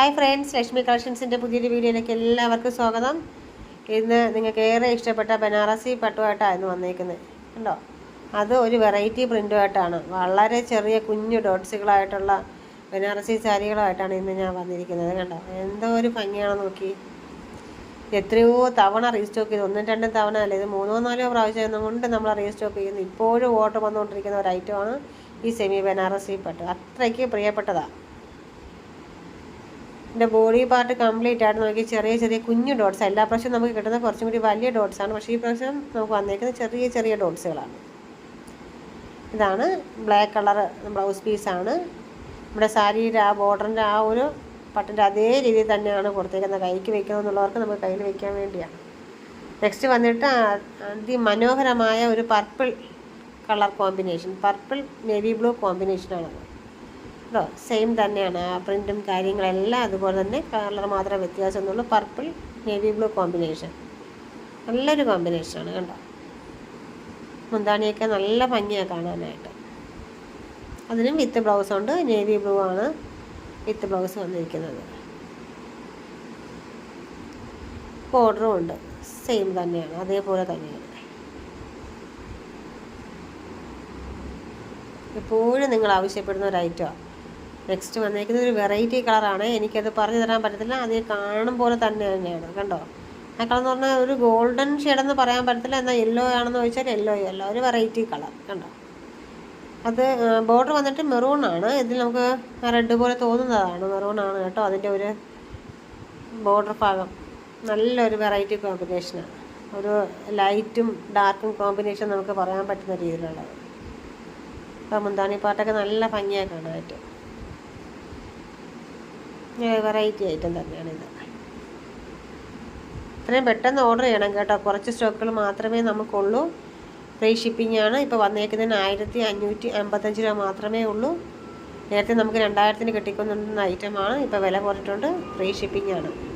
Hi friends Lakshmi കളക്ഷൻസിന്റെ പുതിയൊരു വീഡിയോയിലേക്ക് എല്ലാവർക്കും സ്വാഗതം. ഇന്ന് നിങ്ങൾക്ക് ഏറെ ഇഷ്ടപ്പെട്ട ബനാറസി പട്ടുമായിട്ടാണ് ഇന്ന് വന്നേക്കുന്നത്. കണ്ടോ? അത് ഒരു വെറൈറ്റി പ്രിന്റുമായിട്ടാണ് വളരെ ചെറിയ കുഞ്ഞു ഡോട്ട്സുകളായിട്ടുള്ള ബനാറസി സാരികളുമായിട്ടാണ് ഇന്ന് ഞാൻ വന്നിരിക്കുന്നത്. കണ്ടോ? എന്തോ ഒരു ഭംഗിയാണെന്ന് നോക്കി. എത്രയോ തവണ റീസ്റ്റോക്ക് ചെയ്തു. ഒന്നും രണ്ടും തവണ അല്ല ഇത് മൂന്നോ നാലോ പ്രാവശ്യം കൊണ്ട് നമ്മൾ റീസ്റ്റോക്ക് ചെയ്യുന്നു. ഇപ്പോഴും ഓർഡർ വന്നുകൊണ്ടിരിക്കുന്ന ഒരു ഐറ്റമാണ് ഈ സെമി ബനാറസി പട്ട് അത്രയ്ക്ക് പ്രിയപ്പെട്ടതാണ് എന്റെ ബോഡി പാർട്ട് കംപ്ലീറ്റ് ആയിട്ട് നോക്കി ചെറിയ ചെറിയ കുഞ്ഞു ഡോട്ട്സ് എല്ലാ പ്രാവശ്യവും നമുക്ക് കിട്ടുന്ന കുറച്ചും കൂടി വലിയ ഡോട്ട്സാണ് പക്ഷേ ഈ പ്രാവശ്യം നമുക്ക് വന്നേക്കുന്നത് ചെറിയ ചെറിയ ഡോട്ട്സുകളാണ് ഇതാണ് ബ്ലാക്ക് കളർ ബ്ലൗസ് പീസാണ് നമ്മുടെ സാരിയുടെ ആ ബോർഡറിന്റെ ആ ഒരു പട്ടിന്റെ അതേ രീതിയിൽ തന്നെയാണ് കൊടുത്തേക്കുന്നത്. കൈക്ക് വെക്കണമെന്നുള്ളവർക്ക് നമുക്ക് കയ്യിൽ വെക്കാൻ വേണ്ടിയാണ്. നെക്സ്റ്റ് വന്നിട്ട് അതിമനോഹരമായ ഒരു purple colour combination purple navy blue കോമ്പിനേഷനാണത് കേട്ടോ സെയിം തന്നെയാണ്. ആ പ്രിന്റും കാര്യങ്ങളെല്ലാം അതുപോലെ തന്നെ കളർ മാത്രമേ വ്യത്യാസമൊന്നുള്ളൂ പർപ്പിൾ നേവി ബ്ലൂ കോമ്പിനേഷൻ നല്ലൊരു കോമ്പിനേഷനാണ് കണ്ടോ? മുന്താണിയൊക്കെ നല്ല ഭംഗിയാണ് കാണാനായിട്ട്. അതിനും വിത്ത് ബ്ലൗസ് ഉണ്ട് നേവി ബ്ലൂ ആണ് വിത്ത് ബ്ലൗസ് വന്നിരിക്കുന്നത്. ബോർഡറും ഉണ്ട്. സെയിം തന്നെയാണ്. അതേപോലെ തന്നെയാണ്. എപ്പോഴും നിങ്ങൾ ആവശ്യപ്പെടുന്ന ഒരു ഐറ്റമാണ് നെക്സ്റ്റ് വന്നേക്കുന്നത് ഒരു വെറൈറ്റി കളറാണ് എനിക്കത് പറഞ്ഞു തരാൻ പറ്റത്തില്ല. അത് കാണും പോലെ തന്നെ തന്നെയാണ്. കണ്ടോ? ആ കളർ എന്ന് പറഞ്ഞാൽ ഒരു ഗോൾഡൻ ഷെയ്ഡെന്ന് പറയാൻ പറ്റത്തില്ല. എന്നാൽ യെല്ലോ ആണെന്ന് ചോദിച്ചാൽ യെല്ലോ അല്ല ഒരു വെറൈറ്റി കളർ കണ്ടോ? അത് ബോർഡർ വന്നിട്ട് മെറൂൺ ആണ്. ഇതിൽ നമുക്ക് റെഡ് പോലെ തോന്നുന്നതാണ്. മെറൂൺ ആണ് കേട്ടോ അതിന്റെ ഒരു ബോർഡർ ഭാഗം. നല്ലൊരു വെറൈറ്റി കോമ്പിനേഷനാണ് ഒരു ലൈറ്റും ഡാർക്കും കോമ്പിനേഷൻ നമുക്ക് പറയാൻ പറ്റുന്ന രീതിയിലുള്ളത്. അപ്പോൾ മുന്താണി പാട്ടൊക്കെ നല്ല ഭംഗിയായി കാണാനായിട്ട്. വെറൈറ്റി ഐറ്റം തന്നെയാണ് ഇത്. അത്രയും പെട്ടെന്ന് ഓർഡർ ചെയ്യണം കേട്ടോ. കുറച്ച് സ്റ്റോക്കുകൾ മാത്രമേ നമുക്കുള്ളൂ. ഫ്രീ ഷിപ്പിംഗ് ആണ്. ഇപ്പോൾ വന്നേക്കുന്നതിന് ആയിരത്തി അഞ്ഞൂറ്റി അമ്പത്തഞ്ച് രൂപ മാത്രമേ ഉള്ളൂ. നേരത്തെ നമുക്ക് രണ്ടായിരത്തിന് കിട്ടിക്കൊണ്ടിരുന്ന ഐറ്റമാണ് ഇപ്പോൾ വില കുറഞ്ഞിട്ടുണ്ട്. ഫ്രീ ഷിപ്പിംഗ് ആണ്.